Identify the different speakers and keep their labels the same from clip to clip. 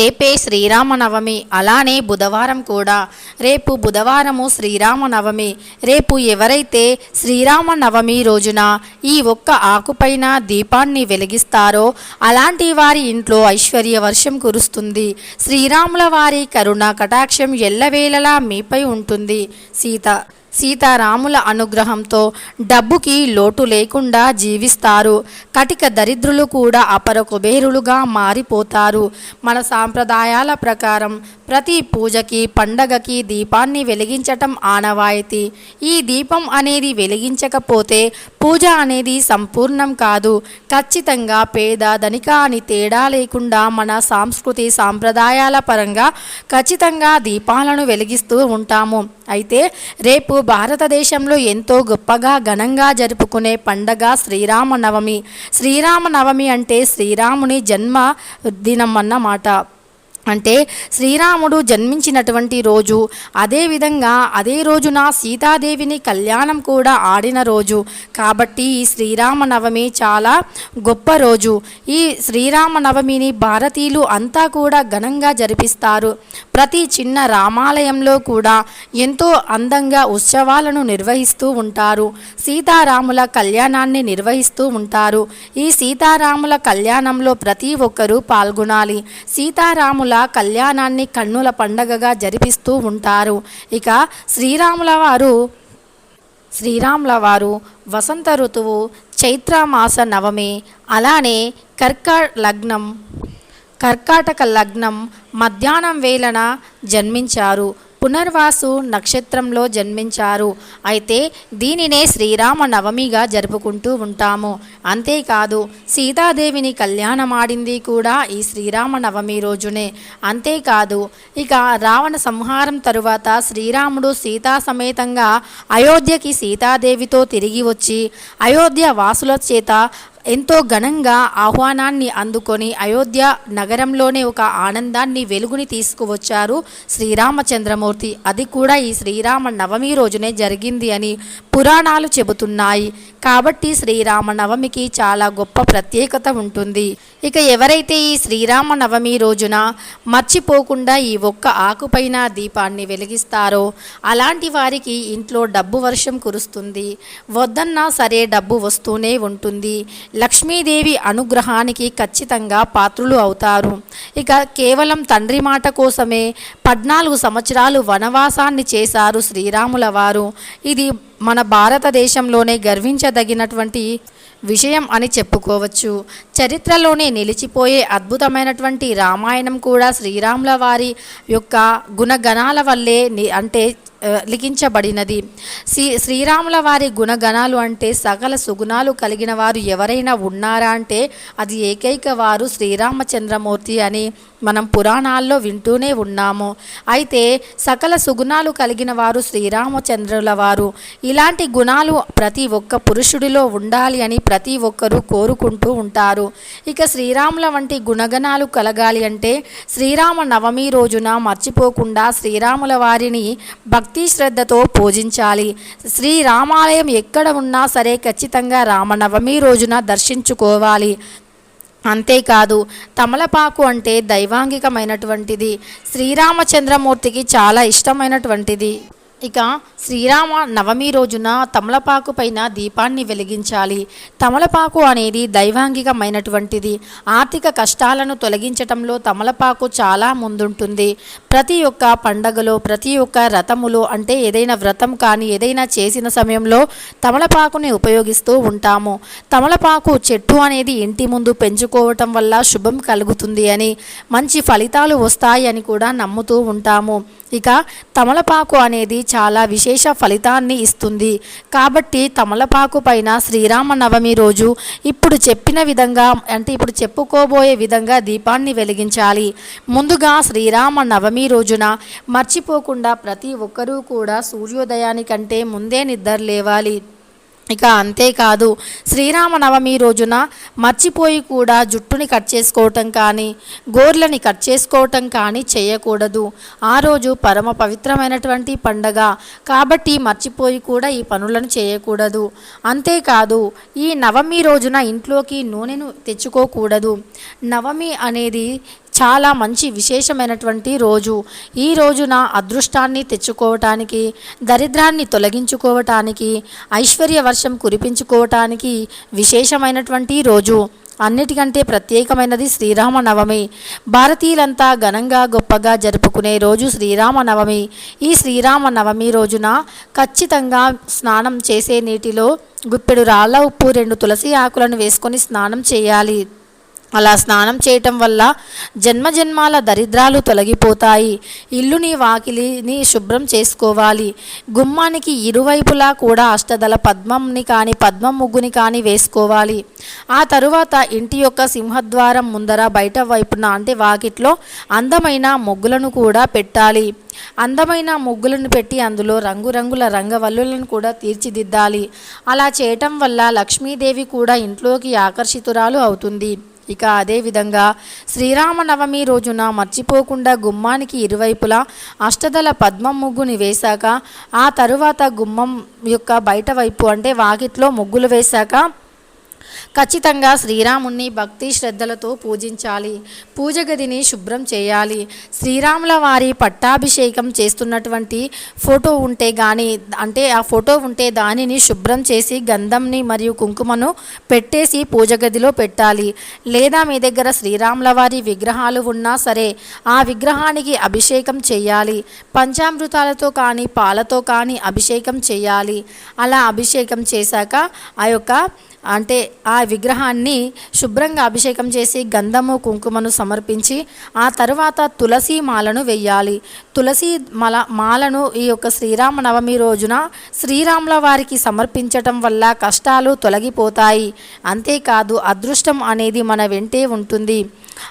Speaker 1: రేపే శ్రీరామనవమి అలానే బుధవారం కూడా. రేపు బుధవారము శ్రీరామనవమి రేపు ఎవరైతే శ్రీరామనవమి రోజున ఈ ఒక్క ఆకుపైన దీపాన్ని వెలిగిస్తారో అలాంటి వారి ఇంట్లో ఐశ్వర్య వర్షం కురుస్తుంది. శ్రీరాముల వారి కరుణ కటాక్షం ఎల్లవేళలా మీపై ఉంటుంది. సీత సీతారాముల అనుగ్రహంతో డబ్బుకి లోటు లేకుండా జీవిస్తారు. కటిక దరిద్రులు కూడా అపర కుబేరులుగా మారిపోతారు. మన సాంప్రదాయాల ప్రకారం ప్రతి పూజకి పండగకి దీపాన్ని వెలిగించటం ఆనవాయితీ. ఈ దీపం అనేది వెలిగించకపోతే పూజ అనేది సంపూర్ణం కాదు. ఖచ్చితంగా పేద ధనిక అని తేడా లేకుండా మన సాంస్కృతి సాంప్రదాయాల పరంగా ఖచ్చితంగా దీపాలను వెలిగిస్తూ ఉంటాము. అయితే రేపు భారతదేశంలో ఎంతో గొప్పగా ఘనంగా జరుపుకునే పండగ శ్రీరామనవమి. శ్రీరామనవమి అంటే శ్రీరాముని జన్మ దినం అన్నమాట అంటే శ్రీరాముడు జన్మించినటువంటి రోజు అదేవిధంగా అదే రోజున సీతాదేవిని కళ్యాణం కూడా ఆడిన రోజు. కాబట్టి ఈ శ్రీరామనవమి చాలా గొప్ప రోజు. ఈ శ్రీరామనవమిని భారతీయులు అంతా కూడా ఘనంగా జరిపిస్తారు. ప్రతి చిన్న రామాలయంలో కూడా ఎంతో అందంగా ఉత్సవాలను నిర్వహిస్తూ ఉంటారు. సీతారాముల కళ్యాణాన్ని నిర్వహిస్తూ ఉంటారు. ఈ సీతారాముల కళ్యాణంలో ప్రతి ఒక్కరూ పాల్గొనాలి. సీతారాముల కళ్యాణాన్ని కన్నుల పండగగా జరిపిస్తూ ఉంటారు. ఇక శ్రీరాముల వారు శ్రీరాముల వారు వసంత ఋతువు చైత్రమాస నవమి అలానే కర్క లగ్నం కర్కాటక లగ్నం మధ్యాహ్నం వేళన జన్మించారు. పునర్వాసు నక్షత్రంలో జన్మించారు. అయితే దీనినే శ్రీరామ నవమిగా జరుపుకుంటూ ఉంటాము. అంతేకాదు సీతాదేవిని కళ్యాణమాడింది కూడా ఈ శ్రీరామ నవమి రోజునే. అంతేకాదు ఇక రావణ సంహారం తరువాత శ్రీరాముడు సీతా సమేతంగా అయోధ్యకి సీతాదేవితో తిరిగి వచ్చి అయోధ్య వాసుల చేత ఎంతో ఘనంగా ఆహ్వానాన్ని అందుకొని అయోధ్య నగరంలోనే ఒక ఆనందాన్ని వెలుగుని తీసుకువచ్చారు శ్రీరామచంద్రమూర్తి. అది కూడా ఈ శ్రీరామ నవమి రోజునే జరిగింది అని పురాణాలు చెబుతున్నాయి. కాబట్టి శ్రీరామ నవమికి చాలా గొప్ప ప్రత్యేకత ఉంటుంది. ఇక ఎవరైతే ఈ శ్రీరామ నవమి రోజున మర్చిపోకుండా ఈ ఒక్క ఆకుపైన దీపాన్ని వెలిగిస్తారో అలాంటి వారికి ఇంట్లో డబ్బు వర్షం కురుస్తుంది. వద్దన్నా సరే డబ్బు వస్తూనే ఉంటుంది. లక్ష్మీదేవి అనుగ్రహానికి ఖచ్చితంగా పాత్రులు అవుతారు. ఇక కేవలం తండ్రి మాట కోసమే పద్నాలుగు సంవత్సరాలు వనవాసాన్ని చేశారు శ్రీరాముల వారు ఇది మన భారతదేశంలోనే గర్వించదగినటువంటి విషయం అని చెప్పుకోవచ్చు. చరిత్రలోనే నిలిచిపోయే అద్భుతమైనటువంటి రామాయణం కూడా శ్రీరాముల వారి యొక్క గుణగణాల వల్లే అంటే లిఖించబడినది. శ్రీ శ్రీరాముల వారి గుణగణాలు అంటే సకల సుగుణాలు కలిగిన వారు ఎవరైనా ఉన్నారా అంటే అది ఏకైక వారు శ్రీరామచంద్రమూర్తి అని మనం పురాణాల్లో వింటూనే ఉన్నాము. అయితే సకల సుగుణాలు కలిగిన వారు శ్రీరామచంద్రుల వారు. ఇలాంటి గుణాలు ప్రతి ఒక్క పురుషుడిలో ఉండాలి అని ప్రతి ఒక్కరూ కోరుకుంటూ ఉంటారు. ఇక శ్రీరాముల వంటి గుణగణాలు కలగాలి అంటే శ్రీరామ నవమి రోజున మర్చిపోకుండా శ్రీరాముల వారిని భక్తి భక్తి శ్రద్ధతో పూజించాలి. శ్రీరామాలయం ఎక్కడ ఉన్నా సరే ఖచ్చితంగా రామనవమి రోజున దర్శించుకోవాలి. అంతేకాదు తమలపాకు అంటే దైవాంగికమైనటువంటిది. శ్రీరామచంద్రమూర్తికి చాలా ఇష్టమైనటువంటిది. ఇక శ్రీరామ నవమి రోజున తమలపాకు పైన దీపాన్ని వెలిగించాలి. తమలపాకు అనేది దైవాంగికమైనటువంటిది. ఆర్థిక కష్టాలను తొలగించటంలో తమలపాకు చాలా ముందుంటుంది. ప్రతి ఒక్క పండగలో ప్రతి ఒక్క రథములో అంటే ఏదైనా వ్రతం కానీ ఏదైనా చేసిన సమయంలో తమలపాకుని ఉపయోగిస్తూ ఉంటాము. తమలపాకు చెట్టు అనేది ఇంటి ముందు పెంచుకోవటం వల్ల శుభం కలుగుతుంది అని మంచి ఫలితాలు వస్తాయి అని కూడా నమ్ముతూ ఉంటాము. ఇక తమలపాకు అనేది చాలా విశేష ఫలితాన్ని ఇస్తుంది. కాబట్టి తమలపాకు పైన శ్రీరామ నవమి రోజు ఇప్పుడు చెప్పిన విధంగా అంటే ఇప్పుడు చెప్పుకోబోయే విధంగా దీపాన్ని వెలిగించాలి. ముందుగా శ్రీరామ నవమి రోజున మర్చిపోకుండా ప్రతి ఒక్కరూ కూడా సూర్యోదయానికంటే ముందే నిద్ర లేవాలి. ఇక అంతేకాదు శ్రీరామనవమి రోజున మర్చిపోయి కూడా జుట్టుని కట్ చేసుకోవటం కానీ గోర్లని కట్ చేసుకోవటం కానీ చేయకూడదు. ఆ రోజు పరమ పవిత్రమైనటువంటి పండగ. కాబట్టి మర్చిపోయి కూడా ఈ పనులను చేయకూడదు. అంతేకాదు ఈ నవమి రోజున ఇంట్లోకి నూనెను తెచ్చుకోకూడదు. నవమి అనేది చాలా మంచి విశేషమైనటువంటి రోజు. ఈ రోజున అదృష్టాన్ని తెచ్చుకోవటానికి దరిద్రాన్ని తొలగించుకోవటానికి ఐశ్వర్య వర్షం కురిపించుకోవటానికి విశేషమైనటువంటి రోజు. అన్నిటికంటే ప్రత్యేకమైనది శ్రీరామనవమి. భారతీయులంతా ఘనంగా గొప్పగా జరుపుకునే రోజు శ్రీరామనవమి. ఈ శ్రీరామనవమి రోజున ఖచ్చితంగా స్నానం చేసే నీటిలో గుప్పెడు రాళ్ళ ఉప్పు రెండు తులసి ఆకులను వేసుకొని స్నానం చేయాలి. అలా స్నానం చేయటం వల్ల జన్మజన్మాల దరిద్రాలు తొలగిపోతాయి. ఇల్లుని వాకిలిని శుభ్రం చేసుకోవాలి. గుమ్మానికి ఇరువైపులా కూడా అష్టదల పద్మంని కానీ పద్మం ముగ్గుని కానీ వేసుకోవాలి. ఆ తరువాత ఇంటి యొక్క సింహద్వారం ముందర బయట వైపున అంటే వాకిట్లో అందమైన ముగ్గులను కూడా పెట్టాలి. అందమైన ముగ్గులను పెట్టి అందులో రంగురంగుల రంగవల్లులను కూడా తీర్చిదిద్దాలి. అలా చేయటం వల్ల లక్ష్మీదేవి కూడా ఇంట్లోకి ఆకర్షితురాలు అవుతుంది. ఇక అదేవిధంగా శ్రీరామనవమి రోజున మర్చిపోకుండా గుమ్మానికి ఇరువైపులా అష్టదల పద్మం ముగ్గుని వేశాక ఆ తరువాత గుమ్మం యొక్క బయట వైపు అంటే వాకిట్లో ముగ్గులు వేశాక ఖచ్చితంగా శ్రీరాముణ్ణి భక్తి శ్రద్ధలతో పూజించాలి. పూజ గదిని శుభ్రం చేయాలి. శ్రీరాముల వారి పట్టాభిషేకం చేస్తున్నటువంటి ఫోటో ఉంటే కానీ అంటే ఆ ఫోటో ఉంటే దానిని శుభ్రం చేసి గంధంని మరియు కుంకుమను పెట్టేసి పూజ గదిలో పెట్టాలి. లేదా మీ దగ్గర శ్రీరాముల వారి విగ్రహాలు ఉన్నా సరే ఆ విగ్రహానికి అభిషేకం చేయాలి. పంచామృతాలతో కానీ పాలతో కానీ అభిషేకం చేయాలి. అలా అభిషేకం చేశాక ఆ యొక్క అంటే ఆ విగ్రహాన్ని శుభ్రంగా అభిషేకం చేసి గంధము కుంకుమను సమర్పించి ఆ తరువాత తులసి మాలను వెయ్యాలి. తులసి మల మాలను ఈ యొక్క శ్రీరామనవమి రోజున శ్రీరాముల వారికి సమర్పించటం వల్ల కష్టాలు తొలగిపోతాయి. అంతేకాదు అదృష్టం అనేది మన వెంటే ఉంటుంది.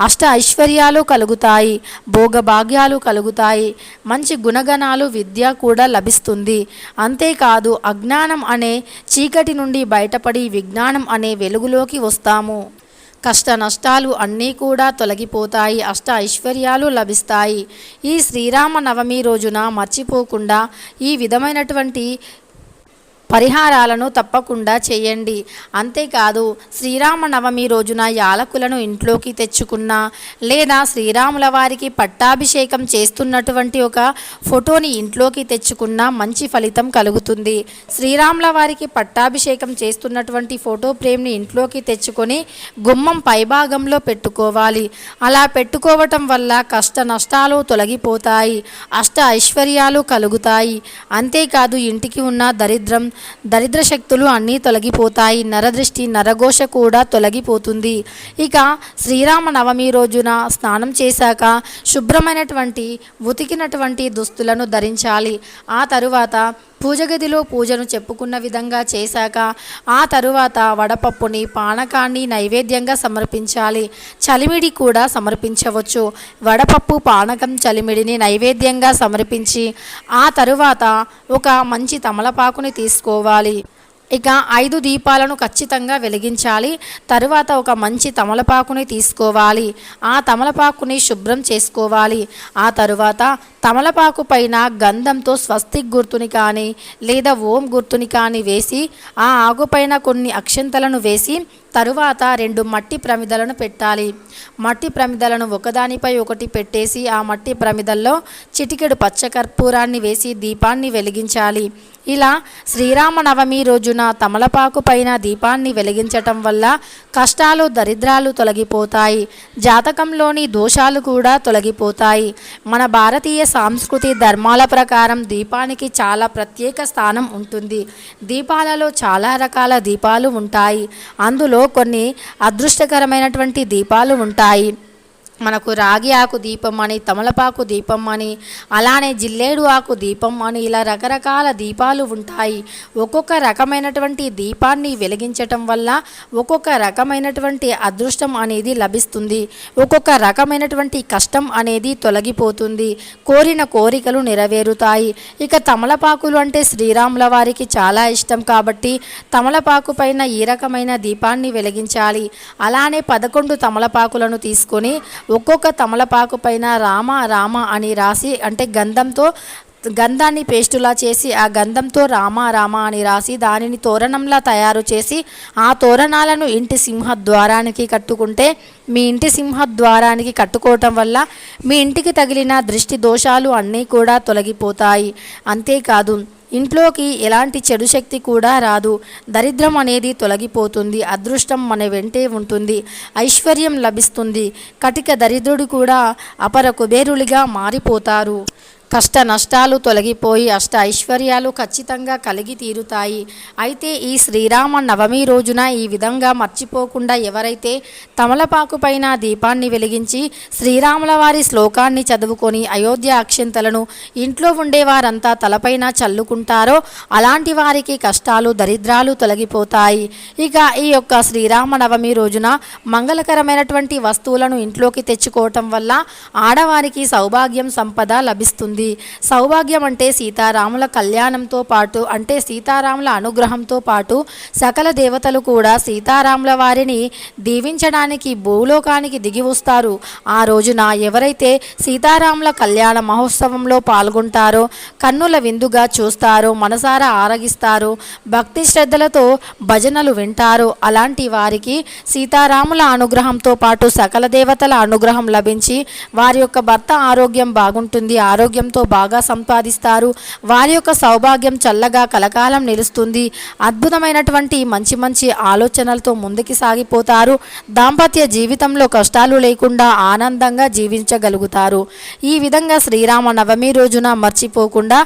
Speaker 1: అష్ట ఐశ్వర్యాలు కలుగుతాయి భోగభాగ్యాలు కలుగుతాయి మంచి గుణగణాలు విద్య కూడా లభిస్తుంది. అంతేకాదు అజ్ఞానం అనే చీకటి నుండి బయటపడి విజ్ఞానం అనే వెలుగులోకి వస్తాము. కష్ట నష్టాలు అన్నీ కూడా తొలగిపోతాయి అష్ట ఐశ్వర్యాలు లభిస్తాయి. ఈ శ్రీరామ నవమి రోజున మర్చిపోకుండా ఈ విధమైనటువంటి పరిహారాలను తప్పకుండా చేయండి. అంతేకాదు శ్రీరామనవమి రోజున యాలకులను ఇంట్లోకి తెచ్చుకున్న లేదా శ్రీరాముల వారికి పట్టాభిషేకం చేస్తున్నటువంటి ఒక ఫోటోని ఇంట్లోకి తెచ్చుకున్న మంచి ఫలితం కలుగుతుంది. శ్రీరాముల వారికి పట్టాభిషేకం చేస్తున్నటువంటి ఫోటో ఫ్రేమ్ని ఇంట్లోకి తెచ్చుకొని గుమ్మం పైభాగంలో పెట్టుకోవాలి. అలా పెట్టుకోవటం వల్ల కష్ట నష్టాలు తొలగిపోతాయి అష్ట ఐశ్వర్యాలు కలుగుతాయి. అంతేకాదు ఇంటికి ఉన్న దరిద్రం దరిద్ర శక్తులు అన్నీ తొలగిపోతాయి నరదృష్టి నరఘోష కూడా తొలగిపోతుంది. ఇక శ్రీరామ నవమి రోజున స్నానం చేశాక శుభ్రమైనటువంటి ఉతికినటువంటి దుస్తులను ధరించాలి. ఆ తరువాత పూజగదిలో పూజను చెప్పుకున్న విధంగా చేశాక ఆ తరువాత వడపప్పుని పానకాన్ని నైవేద్యంగా సమర్పించాలి. చలిమిడి కూడా సమర్పించవచ్చు. వడపప్పు పానకం చలిమిడిని నైవేద్యంగా సమర్పించి ఆ తరువాత ఒక మంచి తమలపాకుని తీసుకోవాలి. ఇక ఐదు దీపాలను ఖచ్చితంగా వెలిగించాలి. తరువాత ఒక మంచి తమలపాకుని తీసుకోవాలి. ఆ తమలపాకుని శుభ్రం చేసుకోవాలి. ఆ తరువాత తమలపాకు పైన గంధంతో స్వస్తిక్ గుర్తుని కానీ లేదా ఓం గుర్తుని కానీ వేసి ఆ ఆకుపైన కొన్ని అక్షంతలను వేసి తరువాత రెండు మట్టి ప్రమిదలను పెట్టాలి. మట్టి ప్రమిదలను ఒకదానిపై ఒకటి పెట్టేసి ఆ మట్టి ప్రమిదల్లో చిటికెడు పచ్చకర్పూరాన్ని వేసి దీపాన్ని వెలిగించాలి. ఇలా శ్రీరామనవమి రోజున తమలపాకు పైన దీపాన్ని వెలిగించటం వల్ల కష్టాలు దరిద్రాలు తొలగిపోతాయి. జాతకంలోని దోషాలు కూడా తొలగిపోతాయి. మన భారతీయ సాంస్కృతి ధర్మాల ప్రకారం దీపానికి చాలా ప్రత్యేక స్థానం ఉంటుంది. దీపాలలో చాలా రకాల దీపాలు ఉంటాయి. అందులో కొన్ని అదృష్టకరమైనటువంటి దీపాలు ఉంటాయి. మనకు రాగి ఆకు దీపం అని తమలపాకు దీపం అని అలానే జిల్లేడు ఆకు దీపం అని ఇలా రకరకాల దీపాలు ఉంటాయి. ఒక్కొక్క రకమైనటువంటి దీపాన్ని వెలిగించటం వల్ల ఒక్కొక్క రకమైనటువంటి అదృష్టం అనేది లభిస్తుంది. ఒక్కొక్క రకమైనటువంటి కష్టం అనేది తొలగిపోతుంది. కోరిన కోరికలు నెరవేరుతాయి. ఇక తమలపాకులు అంటే శ్రీరాముల వారికి చాలా ఇష్టం కాబట్టి తమలపాకు పైన ఈ రకమైన దీపాన్ని వెలిగించాలి. అలానే పదకొండు తమలపాకులను తీసుకొని ఒక్కొక్క తమలపాకు పైన రామ రామ అని రాసి అంటే గంధంతో గంధాన్ని పేస్టులా చేసి ఆ గంధంతో రామ రామ అని రాసి దానిని తోరణంలా తయారు చేసి ఆ తోరణాలను ఇంటి సింహద్వారానికి కట్టుకుంటే మీ ఇంటి సింహద్వారానికి కట్టుకోవటం వల్ల మీ ఇంటికి తగిలిన దృష్టి దోషాలు అన్నీ కూడా తొలగిపోతాయి. అంతేకాదు ఇంట్లోకి ఎలాంటి చెడు శక్తి కూడా రాదు. దరిద్రం అనేది తొలగిపోతుంది. అదృష్టం మన వెంటే ఉంటుంది. ఐశ్వర్యం లభిస్తుంది. కటిక దరిద్రుడు కూడా అపర కుబేరులుగా మారిపోతారు. కష్ట నష్టాలు తొలగిపోయి అష్ట ఐశ్వర్యాలు ఖచ్చితంగా కలిగి తీరుతాయి. అయితే ఈ శ్రీరామ నవమి రోజున ఈ విధంగా మర్చిపోకుండా ఎవరైతే తమలపాకు పైన దీపాన్ని వెలిగించి శ్రీరాముల వారి శ్లోకాన్ని చదువుకొని అయోధ్య అక్షింతలను ఇంట్లో ఉండేవారంతా తలపైన చల్లుకుంటారో అలాంటి వారికి కష్టాలు దరిద్రాలు తొలగిపోతాయి. ఇక ఈ యొక్క శ్రీరామ నవమి రోజున మంగళకరమైనటువంటి వస్తువులను ఇంట్లోకి తెచ్చుకోవటం వల్ల ఆడవారికి సౌభాగ్యం సంపద లభిస్తుంది. సౌభాగ్యం అంటే సీతారాముల కళ్యాణంతో పాటు అంటే సీతారాముల అనుగ్రహంతో పాటు సకల దేవతలు కూడా సీతారాముల వారిని దీవించడానికి భూలోకానికి దిగి వస్తారు. ఆ రోజున ఎవరైతే సీతారాముల కళ్యాణ మహోత్సవంలో పాల్గొంటారో కన్నుల విందుగా చూస్తారో మనసారా ఆరగిస్తారు భక్తి శ్రద్ధలతో భజనలు వింటారు అలాంటి వారికి సీతారాముల అనుగ్రహంతో పాటు సకల దేవతల అనుగ్రహం లభించి వారి యొక్క భర్త ఆరోగ్యం బాగుంటుంది ఆరోగ్యం ఆరోగ్యంతో బాగా సంపాదిస్తారు. వారి యొక్క సౌభాగ్యం చల్లగా కలకాలం నిలుస్తుంది. అద్భుతమైనటువంటి మంచి మంచి ఆలోచనలతో ముందుకు సాగిపోతారు. దాంపత్య జీవితంలో కష్టాలు లేకుండా ఆనందంగా జీవించగలుగుతారు. ఈ విధంగా శ్రీరామ నవమి రోజున మర్చిపోకుండా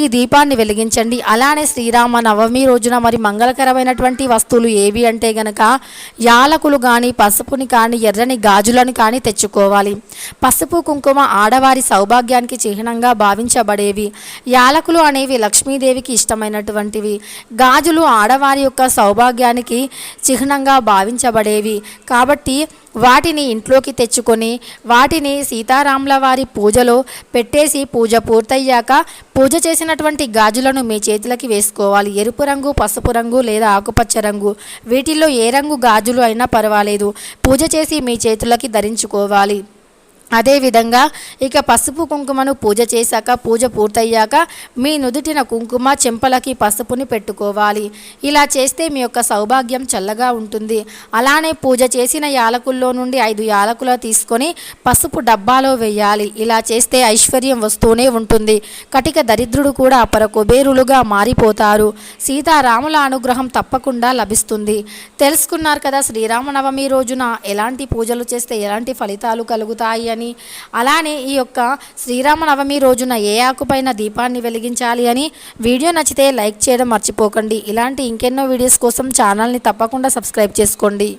Speaker 1: ఈ దీపాన్ని వెలిగించండి. అలానే శ్రీరామ నవమి రోజున మరి మంగళకరమైనటువంటి వస్తువులు ఏవి అంటే గనక యాలకులు కానీ పసుపుని కానీ ఎర్రని గాజులను కానీ తెచ్చుకోవాలి. పసుపు కుంకుమ ఆడవారి సౌభాగ్యానికి చిహ్నంగా భావించబడేవి. యాలకులు అనేవి లక్ష్మీదేవికి ఇష్టమైనటువంటివి. గాజులు ఆడవారి యొక్క సౌభాగ్యానికి చిహ్నంగా భావించబడేవి. కాబట్టి వాటిని ఇంట్లోకి తెచ్చుకొని వాటిని సీతారాముల వారి పూజలో పెట్టేసి పూజ పూర్తయ్యాక పూజ చేసినటువంటి గాజులను మీ చేతులకి వేసుకోవాలి. ఎరుపు రంగు పసుపు రంగు లేదా ఆకుపచ్చ రంగు. వీటిల్లో ఏ రంగు గాజులు అయినా పర్వాలేదు. పూజ చేసి మీ చేతులకి ధరించుకోవాలి. అదేవిధంగా ఇక పసుపు కుంకుమను పూజ చేశాక పూజ పూర్తయ్యాక మీ నుదుటిన కుంకుమ చెంపలకి పసుపుని పెట్టుకోవాలి. ఇలా చేస్తే మీ యొక్క సౌభాగ్యం చల్లగా ఉంటుంది. అలానే పూజ చేసిన యాలకుల్లో నుండి ఐదు యాలకులు తీసుకొని పసుపు డబ్బాలో వేయాలి. ఇలా చేస్తే ఐశ్వర్యం వస్తూనే ఉంటుంది. కటిక దరిద్రుడు కూడా అపర కుబేరులుగా మారిపోతారు. సీతారాముల అనుగ్రహం తప్పకుండా లభిస్తుంది. తెలుసుకున్నారు కదా శ్రీరామనవమి రోజున ఎలాంటి పూజలు చేస్తే ఎలాంటి ఫలితాలు కలుగుతాయి అని. అలానే ఈ యొక్క శ్రీరామనవమి రోజున ఏ ఆకుపైన దీపాన్ని వెలిగించాలి అని వీడియో నచ్చితే లైక్ చేయడం మర్చిపోకండి. ఇలాంటి ఇంకెన్నో వీడియోస్ కోసం ఛానల్ని తప్పకుండా సబ్స్క్రైబ్ చేసుకోండి.